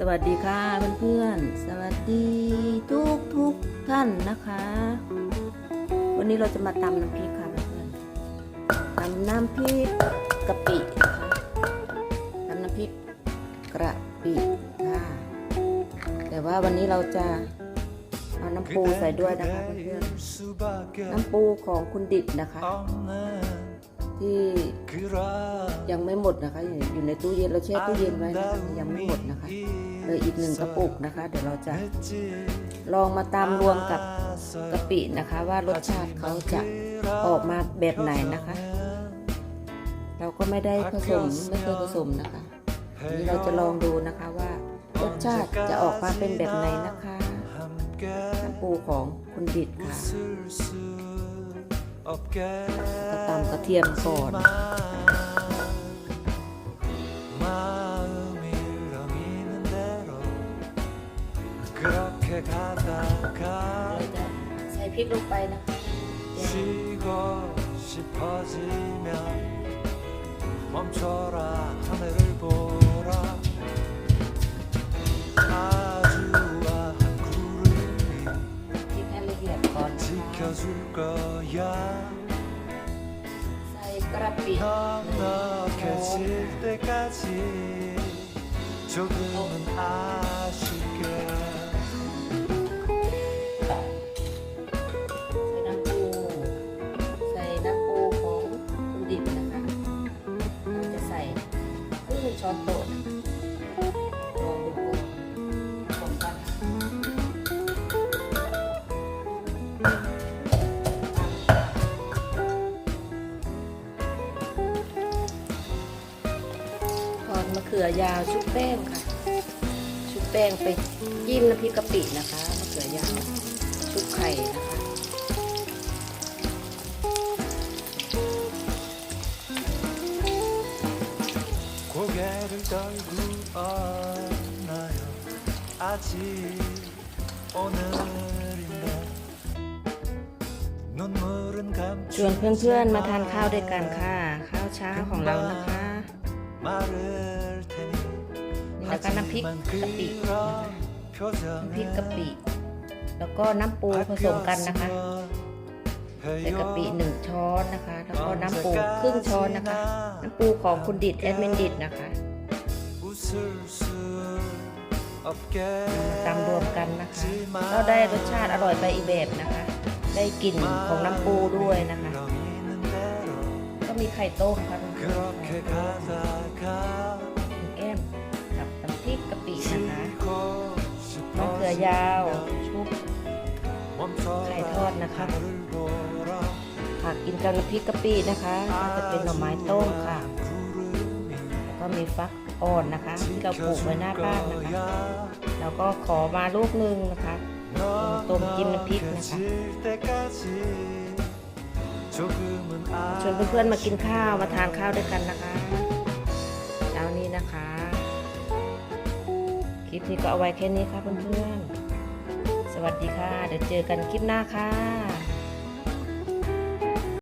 สวัสดีค่ะเพื่อนๆ สวัสดีทุกทุกๆท่านนะคะ วันนี้เราจะมาตำน้ำพริกค่ะเพื่อนๆตำน้ำพริกกะปินะคะตำน้ำพริกกระปิค่ะ แต่ว่าวันนี้เราจะเอาน้ำปูใส่ด้วยนะคะเพื่อนๆ น้ำปูของคุณดิดนะคะ ที่ยังไม่หมดนะคะ อยู่ในตู้เย็นเราแช่ตู้เย็นไว้นะคะยังไม่หมดนะคะเลยอีกหนึ่งกระปุกนะคะ เดี๋ยวเราจะลองมาตามรวมกับกะปินะคะ ว่ารสชาติเขาจะออกมาแบบไหนนะคะ เราก็ไม่ได้ผสมไม่เคยผสมนะคะนี้เราจะลองดูนะคะว่ารสชาติจะออกมาเป็นแบบไหนนะคะน้ำปูของคุณดิดค่ะ ตำกระเทียมก่อน 마음이 흘러있는 대로 그렇게 가다가 เราจะใส่พริกลงไปนะคะ 쉬고 싶어지면 멈춰라 하늘을 거야 ใส่กระปิ 넉넉해질 때까지 조금은 아쉽게 ใส่น้ำปู ใส่น้ำปูของคุณดิบนะคะเราจะใส่ครึ่งช้อนโต๊ะนะคะ ะเขือยาวชุบแป้งค่ะ ชุบแป้งไปยิ้มน้ำพริกกะปินะคะมะเขือยาวชุบไข่นะคะชวนเพื่อนๆมาทานข้าวด้วยกันค่ะ ข้าวเช้าของเรานะคะ แล้วก็น้ำพริกกะปิน้ำพริกกะปิ แล้วก็น้ำปูผสมกันนะคะใส่กะปิหนึ่งช้อนนะคะ แล้วก็น้ำปูครึ่งช้อนนะคะ น้ำปูของคุณดิดแอดมินดิดนะคะตำรวมกันนะคะก็ได้รสชาติอร่อยไปอีแบบนะคะ ได้กลิ่นของน้ำปูด้วยนะคะ ก็มีไข่ต้มค่ะ ยาว ชุบไข่ทอดนะคะผักกินกันพริกกะปินะคะจะเป็นหน่อไม้ต้มค่ะ แล้วก็มีฟักอ่อนนะคะ ที่เราปลูกไว้หน้าบ้านนะคะ แล้วก็ขอมาลูกหนึ่งนะคะต้มกินน้ำพริกนะคะชวนเพื่อนๆมากินข้าวมาทานข้าวด้วยกันนะคะแล้วนี้นะคะ ลิปนี้ก็เอาไว้แค่นี้ค่ะเพื่อนๆ สวัสดีค่ะ เดี๋ยวเจอกันคลิปหน้าค่ะ